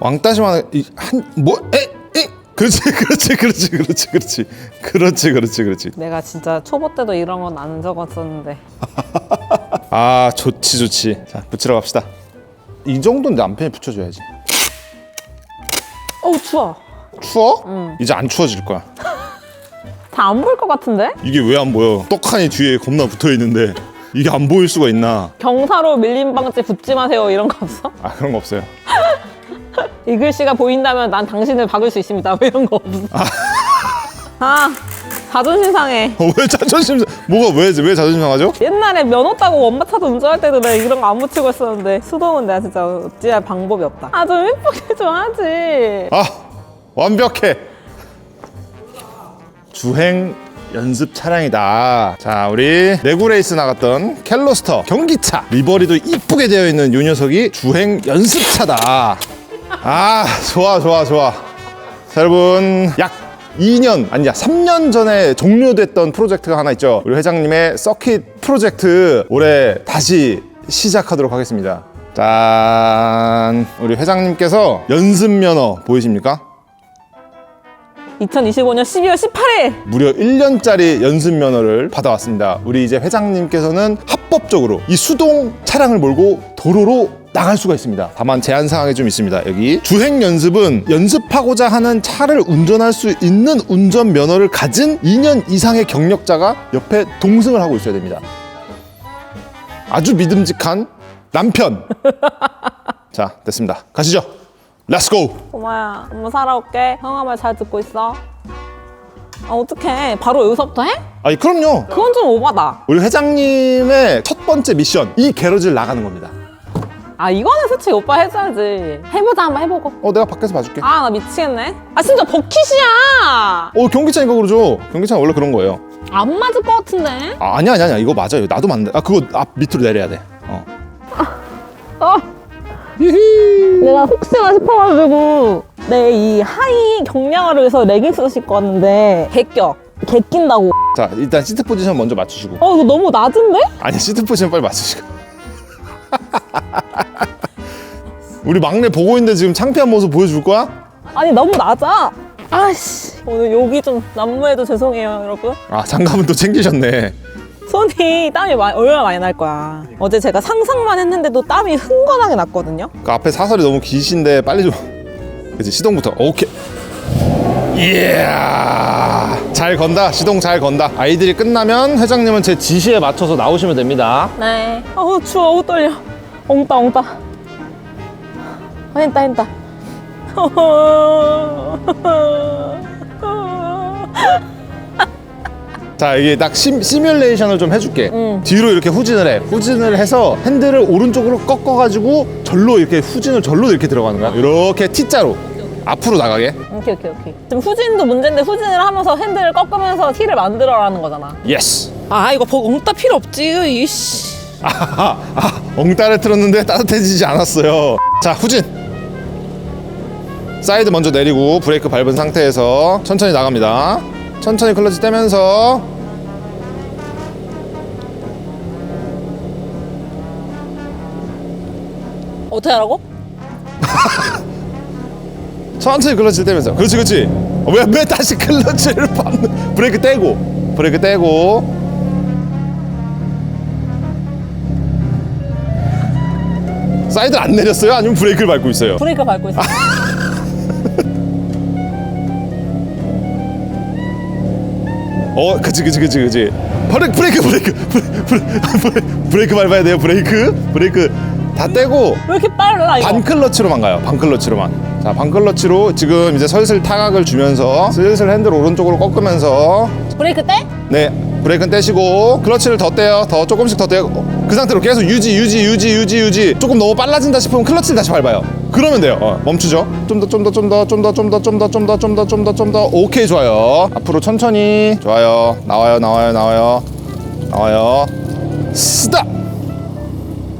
왕따시만 한뭐 에? 에? 그렇지 그렇지 그렇지 그렇지 그렇지. 그렇지 그렇지 그렇지. 내가 진짜 초보 때도 이런 건 안 적었었는데. 아 좋지 좋지. 자 붙이러 갑시다. 이 정도는 남편이 붙여줘야지. 어우 추워. 추워? 이제 안 추워질 거야. 다 안 보일 것 같은데? 이게 왜 안 보여? 떡하니 뒤에 겁나 붙어 있는데 이게 안 보일 수가 있나? 경사로 밀림 방지 붙지 마세요 이런 거 없어? 아 그런 거 없어요 이 글씨가 보인다면 난 당신을 박을 수 있습니다. 뭐 이런 거 없어. 아. 자존심 상해. 어, 왜 자존심 상- 뭐가 왜, 왜 자존심 상하죠? 옛날에 면허 따고 원마차도 운전할 때도 내가 이런 거 안 붙이고 있었는데 수동은 내가 진짜 어찌할 방법이 없다. 아 좀 예쁘게 좀 하지. 아 완벽해. 주행 연습 차량이다. 자 우리 레구레이스 나갔던 켈로스터 경기차. 리버리도 이쁘게 되어 있는 이 녀석이 주행 연습차다 아 좋아 좋아 좋아. 자 여러분. 약 2년 아니야 3년 전에 종료됐던 프로젝트가 하나 있죠. 우리 회장님의 서킷 프로젝트 올해 다시 시작하도록 하겠습니다. 짠. 우리 회장님께서 연습 면허 보이십니까? 2025년 12월 18일! 무려 1년짜리 연습 면허를 받아왔습니다. 우리 이제 회장님께서는 합법적으로 이 수동 차량을 몰고 도로로 나갈 수가 있습니다. 다만 제한 사항이 좀 있습니다. 여기 주행 연습은 연습하고자 하는 차를 운전할 수 있는 운전 면허를 가진 2년 이상의 경력자가 옆에 동승을 하고 있어야 됩니다. 아주 믿음직한 남편. 자, 됐습니다. 가시죠. 렛츠고! 고마야 엄마 살아올게 형아 말 잘 듣고 있어 아 어떡해 바로 여기서부터 해? 아니, 그럼요. 그건 좀 오바다 우리 회장님의 첫 번째 미션 이 게러지를 나가는 겁니다. 아 이거는 솔직히 오빠 해줘야지 해보자 한번 해보고 어 내가 밖에서 봐줄게. 아 나 미치겠네 아 진짜 버킷이야 어 경기차니까 그러죠. 경기차는 원래 그런 거예요. 안 맞을 것 같은데 아, 아니야 아니야 아니야 이거 맞아요. 나도 맞는데. 아 그거 앞 밑으로 내려야 돼. 어. 어 내가 혹시나 싶어가지고 내 이 하이 경량화를 위해서 레깅스 신고 왔는데 개껴 개 낀다고 자 일단 시트 포지션 먼저 맞추시고. 어 이거 너무 낮은데? 아니 시트 포지션 빨리 맞추시고. 우리 막내 보고 있는데 지금 창피한 모습 보여줄 거야? 아니 너무 낮아. 아씨. 오늘 여기 좀 난무해도 죄송해요 여러분. 아 장갑은 또 챙기셨네. 손이 땀이 많이, 얼마나 많이 날 거야. 어제 제가 상상만 했는데도 땀이 흥건하게 났거든요? 그 앞에 사설이 너무 기신데 빨리 좀. 그치 시동부터. 오케이. 이야. 잘 건다. 시동 잘 건다. 아이들이 끝나면 회장님은 제 지시에 맞춰서 나오시면 됩니다. 네. 어우 추워. 어우 떨려. 엉따 엉따 아, 했다 했다. 자 이게 딱 시, 시뮬레이션을 좀 해줄게. 응. 뒤로 이렇게 후진을 해. 후진을 해서 핸들을 오른쪽으로 꺾어가지고 절로 이렇게 후진을 절로 이렇게 들어가는 거야. 이렇게 T자로. 앞으로 나가게. 오케이 오케이 오케이. 지금 후진도 문제인데 후진을 하면서 핸들을 꺾으면서 T를 만들어라는 거잖아. 예스 아 이거 버 엉따 필요 없지 이씨. 아, 아 엉따를 틀었는데 따뜻해지지 않았어요. 자 후진 사이드 먼저 내리고 브레이크 밟은 상태에서 천천히 나갑니다 천천히 클러치 떼면서 어떻게 하라고? 천천히 클러치를 떼면서 그렇지 그렇지 어, 왜, 왜 다시 클러치를 밟는 브레이크 떼고 브레이크 떼고 사이드를 안 내렸어요? 아니면 브레이크를 밟고 있어요? 브레이크 밟고 있어 어 그치 그치 그치 그치. 브레이크 브레이크 브레이크. 브레이크, 브레이크, 브레이크 밟아야 돼요 브레이크. 브레이크 다 떼고 왜 이렇게 빨라 이거? 반 클러치로만 가요 반 클러치로만. 자 반 클러치로 지금 이제 슬슬 타각을 주면서 슬슬 핸들 오른쪽으로 꺾으면서 브레이크 떼? 네 브레이크는 떼시고 클러치를 더 떼요. 더 조금씩 더 어, 그 상태로 계속 유지 유지 유지 유지 유지. 조금 너무 빨라진다 싶으면 클러치를 다시 밟아요. 그러면 돼요. 어, 멈추죠? 좀 더 좀 더 좀 더 좀 더 좀 더 좀 더 좀 더 좀 더 좀 더 좀 더. 오케이 좋아요. 앞으로 천천히. 좋아요. 나와요 나와요 나와요. 나와요. 스탑!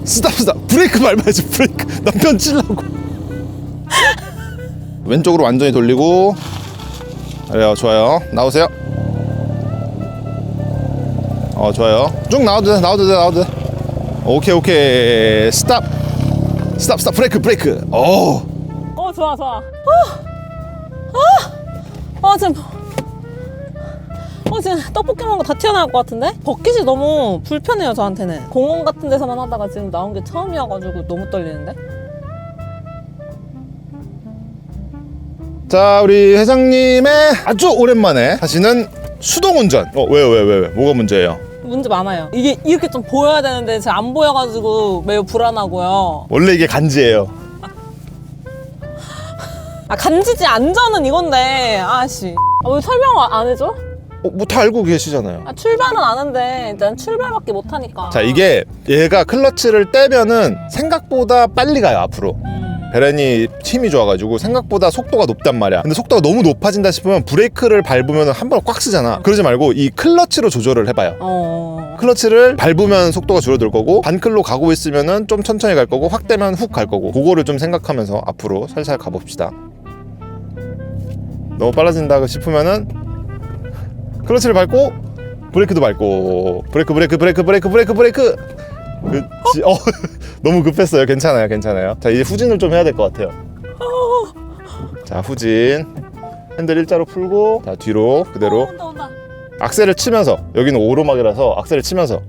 스탑 스탑. 브레이크 밟아야지 브레이크. 남편 치려고. 왼쪽으로 완전히 돌리고. 그래요 좋아요. 나오세요. 어 좋아요. 쭉 나와도 돼 나와도 돼 나와도 돼 오케이 오케이 스탑 스탑 스탑 브레이크 브레이크 오 어 좋아 좋아. 아, 아, 아 지금. 어 지금 떡볶이 먹은 거 다 튀어나올 것 같은데? 버킷이 너무 불편해요 저한테는 공원 같은 데서만 하다가 지금 나온 게 처음이어가지고 너무 떨리는데? 자 우리 회장님의 아주 오랜만에 하시는 수동 운전. 어 왜요 왜요 왜요? 뭐가 문제예요? 문제 많아요 이게 이렇게 좀 보여야 되는데 잘안 보여가지고 매우 불안하고요 원래 이게 간지예요. 아 간지지 안전은 이건데 아씨 아, 왜 설명 안 해줘? 어, 뭐 다 알고 계시잖아요. 아 출발은 아는데 일단 출발밖에 못하니까 자 이게 얘가 클러치를 떼면은 생각보다 빨리 가요 앞으로. 음. 베렌이 힘이 좋아가지고 생각보다 속도가 높단 말이야. 근데 속도가 너무 높아진다 싶으면 브레이크를 밟으면 한 번 꽉 쓰잖아. 그러지 말고 이 클러치로 조절을 해봐요. 어... 클러치를 밟으면 속도가 줄어들 거고 반클로 가고 있으면은 좀 천천히 갈 거고 확 되면 훅 갈 거고 그거를 좀 생각하면서 앞으로 살살 가봅시다. 너무 빨라진다 싶으면은 클러치를 밟고 브레이크도 밟고 브레이크 브레이크 브레이크 브레이크 브레이크 브레이크 그치 어 너무 급했어요. 괜찮아요 괜찮아요. 자 이제 후진을 좀 해야 될 것 같아요. 자 후진. 핸들 일자로 풀고 자 뒤로 그대로 어, 온다 온다 악셀을 치면서 여기는 오르막이라서 악셀을 치면서.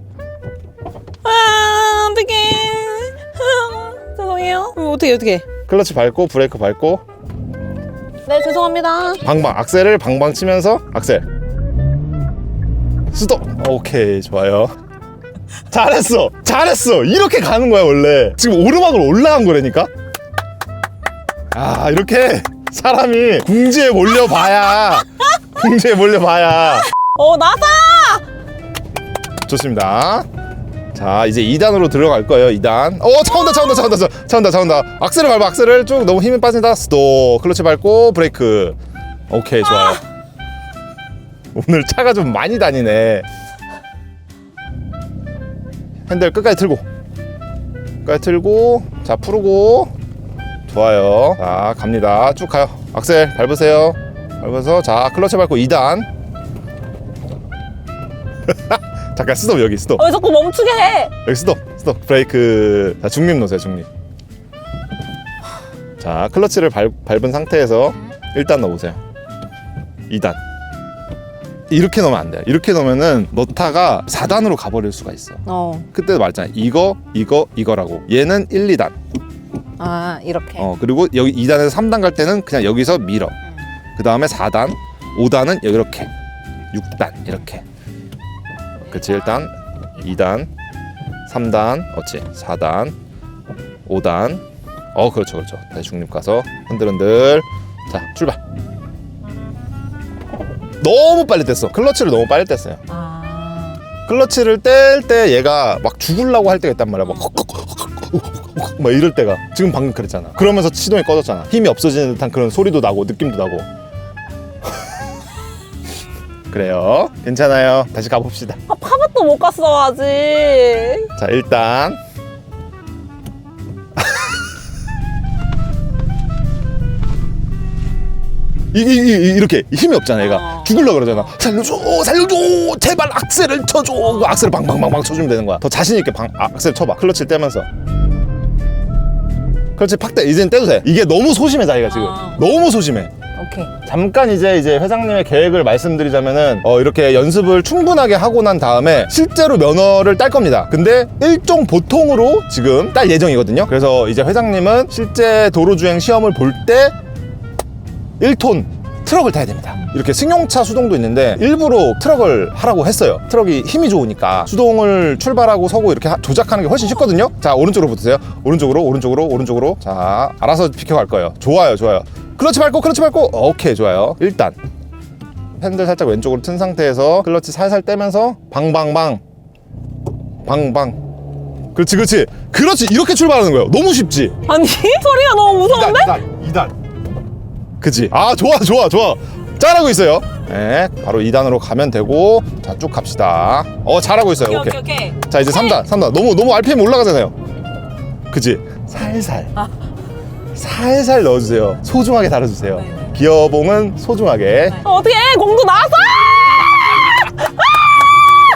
아 어떡해. 죄송해요. 음, 어떻게 어떻게 클러치 밟고 브레이크 밟고. 네 죄송합니다. 방방 악셀을 방방 치면서 악셀. 스톱. 오케이 좋아요 잘했어 잘했어. 이렇게 가는 거야 원래. 지금 오르막을 올라간 거라니까? 아 이렇게 사람이 궁지에 몰려봐야 궁지에 몰려봐야. 어 나다! 좋습니다. 자 이제 2단으로 들어갈 거예요 2단. 어 차온다 차온다 차온다 차- 차온다 차온다. 악셀을 밟아 악셀을 쭉 너무 힘이 빠진다. 스톱. 클러치 밟고 브레이크. 오케이 좋아요. 오늘 차가 좀 많이 다니네 핸들 끝까지 틀고. 끝까지 틀고 자 풀고. 좋아요. 자 갑니다. 쭉 가요. 악셀 밟으세요. 밟아서 자 클러치 밟고 2단. 잠깐 스톱 여기 스톱. 왜 자꾸 멈추게 해? 여기 스톱 스톱. 브레이크. 자 중립 놓으세요 중립. 자 클러치를 밟, 밟은 상태에서 1단 넣어보세요. 2단 이렇게 넣으면 안 돼요. 이렇게 넣으면은 넣다가 4단으로 가버릴 수가 있어. 어. 그때도 말했잖아요. 이거 이거 이거라고. 얘는 1, 2단. 아 이렇게. 어 그리고 여기 2단에서 3단 갈 때는 그냥 여기서 밀어. 그 다음에 4단 5단은 여기 이렇게. 6단 이렇게. 그치 1단 2단 3단 어찌? 4단 5단. 어 그렇죠 그렇죠. 다시 중립 가서 흔들흔들. 자 출발 너무 빨리 뗐어. 클러치를 너무 빨리 뗐어요. 아. 클러치를 뗄 때 얘가 막 죽으려고 할 때가 있단 말이야. 막, 막 이럴 때가. 지금 방금 그랬잖아. 그러면서 시동이 꺼졌잖아. 힘이 없어지는 듯한 그런 소리도 나고 느낌도 나고. 그래요? 괜찮아요? 다시 가봅시다. 아, 파밭도 못 갔어 아직. 자 일단 이, 이, 이, 이 렇게 힘이 없잖아 얘가. 어. 죽을라 그러잖아. 살려줘 살려줘 제발 악셀을 쳐줘. 그 악셀을 방방방방 쳐주면 되는 거야. 더 자신 있게 방, 아, 악셀 쳐봐. 클러치를 떼면서. 그렇지 팍떼 이제는 떼도 돼. 이게 너무 소심해 자기가 지금. 아. 너무 소심해. 오케이. 잠깐 이제 이제 회장님의 계획을 말씀드리자면은 어, 이렇게 연습을 충분하게 하고 난 다음에 실제로 면허를 딸 겁니다. 근데 일종 보통으로 지금 딸 예정이거든요. 그래서 이제 회장님은 실제 도로주행 시험을 볼때 1톤 트럭을 타야 됩니다. 이렇게 승용차 수동도 있는데 일부러 트럭을 하라고 했어요. 트럭이 힘이 좋으니까 수동을 출발하고 서고 이렇게 하- 조작하는 게 훨씬 쉽거든요. 자 오른쪽으로 붙으세요. 오른쪽으로 오른쪽으로 오른쪽으로 자 알아서 비켜갈 거예요. 좋아요 좋아요. 클러치 밟고 클러치 밟고 오케이 좋아요. 일단 핸들 살짝 왼쪽으로 튼 상태에서 클러치 살살 떼면서 방방방 방방 그렇지 그렇지 그렇지 이렇게 출발하는 거예요. 너무 쉽지. 아니 소리가 너무 무서운데? 2단 2단 그치? 아 좋아 좋아 좋아. 잘하고 있어요. 네 바로 2단으로 가면 되고 자 쭉 갑시다. 어 잘하고 있어요. 오케이, 오케이. 자 이제 3단 3단. 너무 너무 RPM 올라가잖아요. 그치? 살살. 아. 살살 넣어주세요. 소중하게 다뤄주세요. 네 네. 기어봉은 소중하게. 어, 어떻게 공도 나왔어!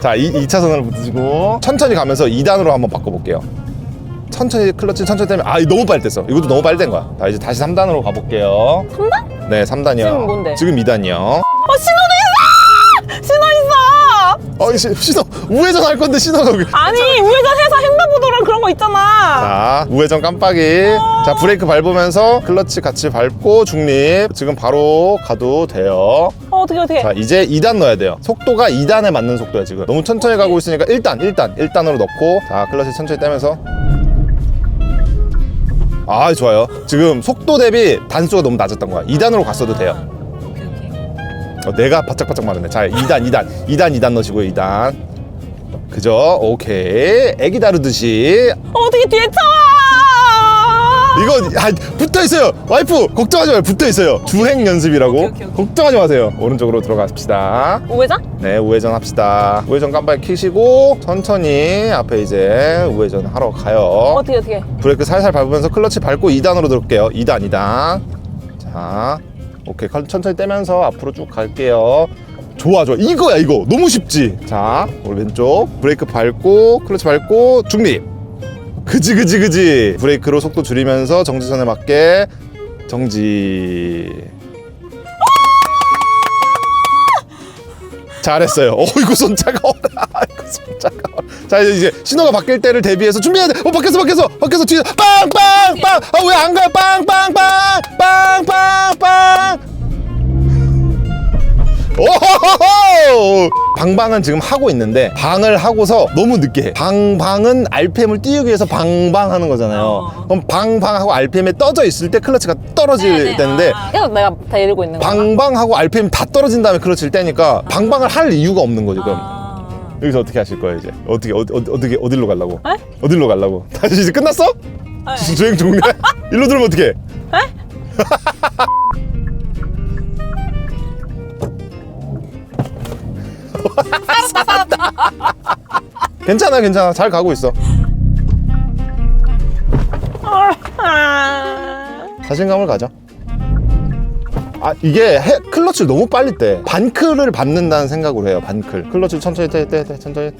자 2, 2차선으로 붙으시고 천천히 가면서 2단으로 한번 바꿔볼게요 천천히 클러치 천천히 떼면 아 너무 빨리 뗐어 이것도 너무 뗀 거야. 자 이제 다시 3단으로 가볼게요. 3단? 네 3단이요. 지금 뭔데? 지금 2단이요. 어 신호도 있어! 신호 있어! 어 시- 신호 우회전 할 건데 신호가 왜? 아니 우회전해서 횡단보도랑 그런 거 있잖아. 자 우회전 깜빡이. 자 브레이크 밟으면서 클러치 같이 밟고 중립. 지금 바로 가도 돼요. 어 어떻게 어떻게 자 이제 2단 넣어야 돼요. 속도가 2단에 맞는 속도야 지금. 너무 천천히 가고 있으니까 1단 1단 1단으로 넣고. 자 클러치 천천히 떼면서 아 좋아요. 지금 속도 대비 단수가 너무 낮았던 거야. 2단으로 갔어도 돼요. 오케이 오케이. 어, 내가 바짝바짝 말했네. 자 2단 2단. 2단 2단 넣으시고요 2단. 그죠? 오케이. 애기 다루듯이. 어 어떻게 뒤에 차와 이거 아, 붙어 있어요. 와이프 걱정하지 마요. 붙어 있어요. 주행 연습이라고. 오케이, 오케이, 오케이. 걱정하지 마세요. 오른쪽으로 들어갑시다. 우회전? 네, 우회전 합시다. 우회전 깜빡이 켜시고 천천히 앞에 이제 우회전 하러 가요. 어떻게 어떻게 브레이크 살살 밟으면서 클러치 밟고 2단으로 들을게요. 2단, 2단. 자, 오케이. 칼- 천천히 떼면서 앞으로 쭉 갈게요. 좋아, 좋아. 이거야, 이거. 너무 쉽지. 자, 우리 왼쪽 브레이크 밟고 클러치 밟고 중립. 그지, 그지, 그지. 브레이크로 속도 줄이면서 정지선에 맞게 정지. 잘했어요. 어, 이거 손 차가워라. 이거 손 차가워. 자, 이제 신호가 바뀔 때를 대비해서 준비해야 돼. 어, 바뀌었어, 바뀌었어, 바뀌었어. 뒤에 빵, 빵, 빵. 아, 왜 안 가요? 빵, 빵, 빵, 빵, 빵, 빵. 오호호호! 방방은 지금 하고 있는데 방을 하고서 너무 늦게 해. 방방은 RPM을 띄우기 위해서 방방하는 거잖아요. 어. 그럼 방방하고 RPM에 떠져 있을 때 클러치가 떨어질 때인데 아, 계속 내가 다 이러고 있는 거야 방방하고 RPM 다 떨어진 다음에 클러치를 떼니까 방방을 할 이유가 없는 거죠. 그럼 아. 여기서 어떻게 하실 거예요 이제? 어떻게 어디 어디 어떻게 어디로 가려고? 에? 어디로 가려고? 다시 이제 끝났어? 에? 주행 종료? 일로 들으면 어떻게? 괜찮아 괜찮아. 잘 가고 있어. 아. 자신감을 가져. 아 이게 해, 클러치를 너무 빨리 떼. 반클을 밟는다는 생각으로 해요 반클. 클러치를 천천히 떼 떼 떼, 천천히.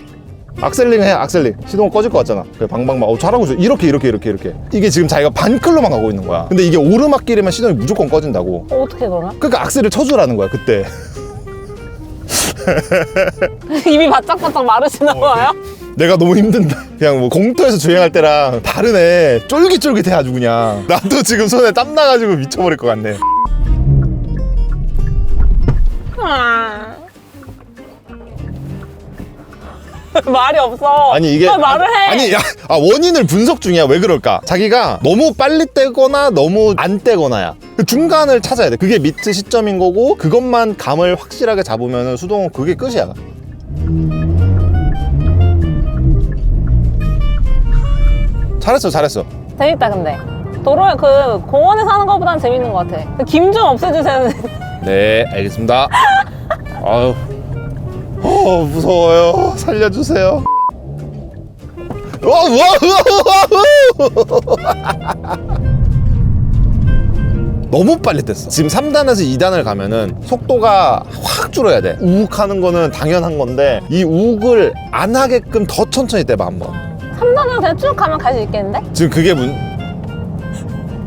악셀링 해 악셀링. 시동 꺼질 것 같잖아. 그래 방방방 어 잘하고 있어. 이렇게 이렇게 이렇게 이렇게. 이게 지금 자기가 반클로만 가고 있는 거야. 근데 이게 오르막길이면 시동이 무조건 꺼진다고. 어, 어떻게 그러면? 그러니까 악셀을 쳐주라는 거야 그때 입이 바짝바짝 마르시나 봐요? 내가 너무 힘든다. 그냥 뭐 공터에서 주행할 때랑 다르네. 쫄깃쫄깃해 아주 그냥. 나도 지금 손에 땀 나가지고 미쳐버릴 것 같네. 아. 말이 없어. 아니 이게 아, 말을 해. 아니 야, 아, 원인을 분석 중이야. 왜 그럴까? 자기가 너무 빨리 떼거나 너무 안 떼거나야. 그 중간을 찾아야 돼. 그게 미트 시점인 거고 그것만 감을 확실하게 잡으면 수동은 그게 끝이야. 잘했어 잘했어. 재밌다 근데. 도로에 그 공원에서 하는 것보단 재밌는 것 같아. 김 좀 없애주세요 네 알겠습니다. 아유 어 무서워요. 살려주세요. 너무 빨리 뗐어. 지금 3단에서 2단을 가면은 속도가 확 줄어야 돼. 우욱하는 거는 당연한 건데 이 우욱을 안 하게끔 더 천천히 떼봐 한번. 3단으로 그냥 쭉 가면 갈 수 있겠는데? 지금 그게 문...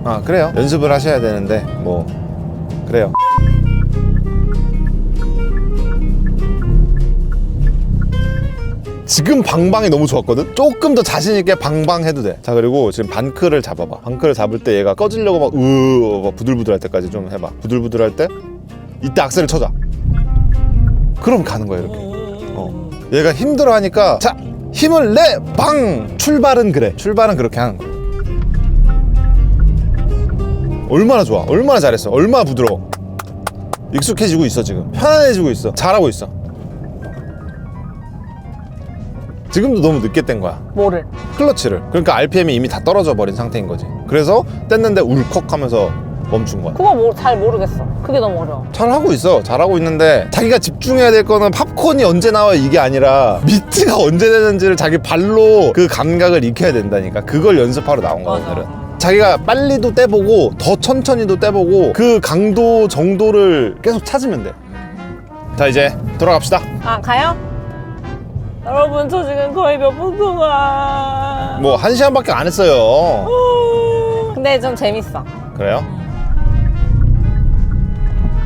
아 그래요. 연습을 하셔야 되는데 뭐 그래요 지금 방방이 너무 좋았거든? 조금 더 자신있게 방방해도 돼 자 그리고 지금 반클을 잡아봐. 반클을 잡을 때 얘가 꺼지려고 막 으, 막 부들부들 할 때까지 좀 해봐. 부들부들 할 때 이때 악셀을 쳐자 그럼 가는 거야 이렇게. 어. 얘가 힘들어 하니까 자 힘을 내! 방 출발은 그래. 출발은 그렇게 하는 거야. 얼마나 좋아. 얼마나 잘했어. 얼마나 부드러워. 익숙해지고 있어 지금. 편안해지고 있어. 잘하고 있어 지금도 너무 늦게 뗀 거야. 뭐를? 클러치를. 그러니까 RPM이 이미 다 떨어져 버린 상태인 거지. 그래서 뗐는데 울컥 하면서 멈춘 거야. 그거 뭐, 잘 모르겠어. 그게 너무 어려워. 잘하고 있어. 잘하고 있는데 자기가 집중해야 될 거는 팝콘이 언제 나와 이게 아니라 미트가 언제 되는지를 자기 발로 그 감각을 익혀야 된다니까. 그걸 연습하러 나온 거야 맞아. 오늘은. 자기가 빨리도 떼보고 더 천천히도 떼보고 그 강도 정도를 계속 찾으면 돼 자 이제 돌아갑시다. 아 가요? 여러분 저 지금 거의 몇 분 동안 뭐 한 시간밖에 안 했어요. 근데 좀 재밌어 그래요?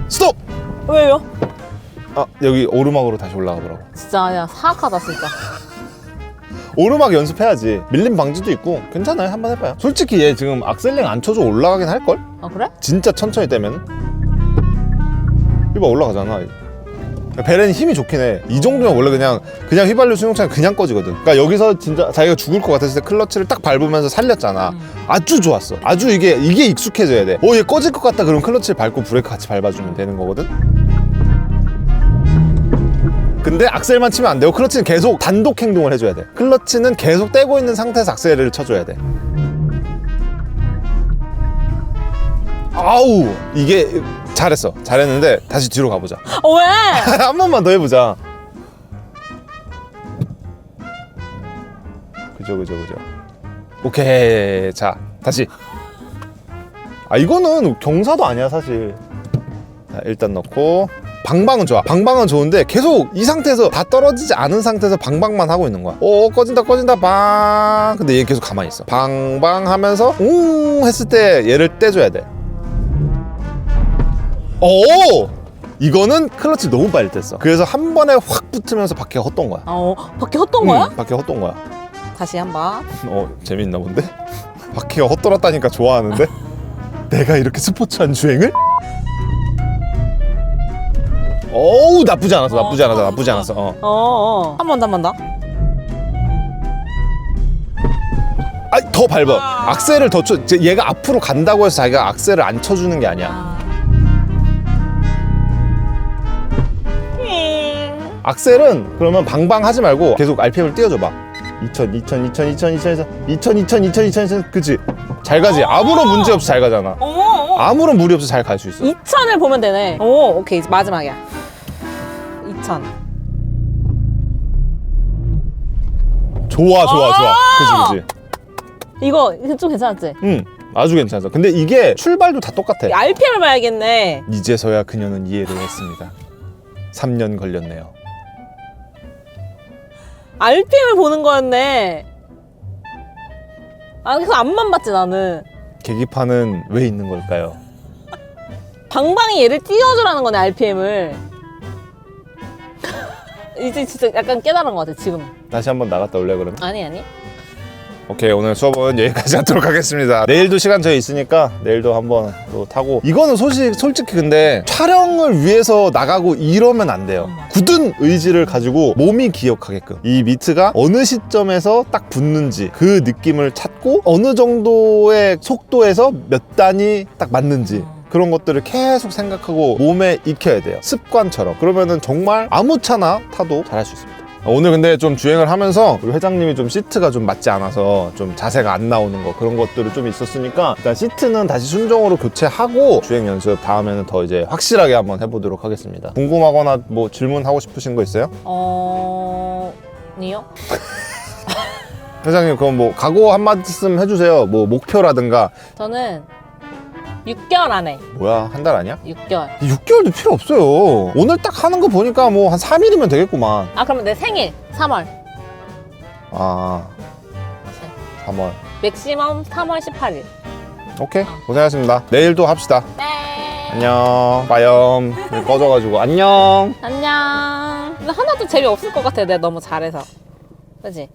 스톱! 왜요? 아 여기 오르막으로 다시 올라가 보라고. 진짜 야 사악하다 진짜 오르막 연습해야지. 밀림 방지도 있고 괜찮아요. 한번 해봐요. 솔직히 얘 지금 악셀링 안 쳐줘 올라가긴 할 걸? 아 그래? 진짜 천천히 떼면. 이봐 올라가잖아. 베렌이 힘이 좋긴 해. 이 정도면 원래 그냥 그냥 휘발유 수용차는 그냥 꺼지거든. 그러니까 여기서 진짜 자기가 죽을 것 같았을 때 클러치를 딱 밟으면서 살렸잖아. 아주 좋았어. 아주 이게 이게 익숙해져야 돼. 어 얘 꺼질 것 같다. 그럼 클러치를 밟고 브레이크 같이 밟아주면 되는 거거든. 근데 악셀만 치면 안 되고 클러치는 계속 단독 행동을 해줘야 돼. 클러치는 계속 떼고 있는 상태에서 악셀을 쳐줘야 돼. 아우 이게 잘했어. 잘했는데 다시 뒤로 가보자. 어 왜? 한 번만 더 해보자. 그죠, 그죠, 그죠. 오케이. 자, 다시. 아, 이거는 경사도 아니야, 사실. 자, 일단 넣고. 방방은 좋아. 방방은 좋은데 계속 이 상태에서 다 떨어지지 않은 상태에서 방방만 하고 있는 거야. 오, 꺼진다, 꺼진다, 방. 근데 얘 계속 가만히 있어. 방방 하면서, 웅 했을 때 얘를 떼줘야 돼. 오! 이거는 클러치 너무 빨리 뗐어. 그래서 한 번에 확 붙으면서 바퀴가 헛돈 거야. 어 밖에 헛던 거야? 응, 바퀴가 헛돈 거야. 다시 한 번 어, 재밌나 본데? 바퀴가 헛돌았다니까 좋아하는데? 내가 이렇게 스포츠한 주행을? 어우, 나쁘지 않았어, 나쁘지 않았어, 나쁘지 않았어. 어. 어 어 한 번 더 한 번 더 아, 더 밟아. 악셀을 더 쳐. 이제 얘가 앞으로 간다고 해서 자기가 악셀을 안 쳐주는 게 아니야. 악셀은 그러면 방방 하지 말고 계속 RPM을 띄워줘봐. 2000, 2000, 2000, 2000, 2000, 2000, 2000, 2000, 2000, 2000, 그치? 잘 가지. 아무런 문제 없이 잘 가잖아. 어머 아무런 무리 없이 잘 갈 수 있어. 2천을 보면 되네 오 오케이 이제 마지막이야 2천 좋아, 좋아, 좋아. 그치, 그치. 이거 좀 괜찮았지? 응, 아주 괜찮아. 근데 이게 출발도 다 똑같아. RPM을 봐야겠네 이제서야 그녀는 이해를 했습니다. 3년 걸렸네요. RPM을 보는 거였네. 아 그래서 앞만 봤지 나는. 계기판은 왜 있는 걸까요? 방방이 얘를 띄워주라는 거네 RPM을. 이제 진짜 약간 깨달은 것 같아 지금. 다시 한번 나갔다 올래 그러면? 아니 아니 오케이 오늘 수업은 여기까지 하도록 하겠습니다. 내일도 시간 저희 있으니까 내일도 한번 또 타고. 이거는 솔직, 솔직히 근데 촬영을 위해서 나가고 이러면 안 돼요. 굳은 의지를 가지고 몸이 기억하게끔. 이 미트가 어느 시점에서 딱 붙는지 그 느낌을 찾고 어느 정도의 속도에서 몇 단이 딱 맞는지 그런 것들을 계속 생각하고 몸에 익혀야 돼요. 습관처럼. 그러면은 정말 아무 차나 타도 잘할 수 있습니다 오늘 근데 좀 주행을 하면서 우리 회장님이 좀 시트가 좀 맞지 않아서 좀 자세가 안 나오는 거 그런 것들이 좀 있었으니까 일단 시트는 다시 순정으로 교체하고 주행 연습 다음에는 더 이제 확실하게 한번 해보도록 하겠습니다 궁금하거나 뭐 질문하고 싶으신 거 있어요? 어... 니요? 회장님 그럼 뭐 각오 한 말씀 해주세요 뭐 목표라든가 저는 6개월 안에. 뭐야 한 달 아니야? 6개월. 6개월도 필요 없어요. 오늘 딱 하는 거 보니까 뭐 한 3일이면 되겠구만. 아 그러면 내 생일 3월. 아 3월. 맥시멈 3월 18일. 오케이. 고생하셨습니다. 내일도 합시다. 네. 안녕. 빠염. 꺼져가지고. 안녕. 안녕. 근데 하나도 재미없을 것 같아 내가 너무 잘해서. 그지?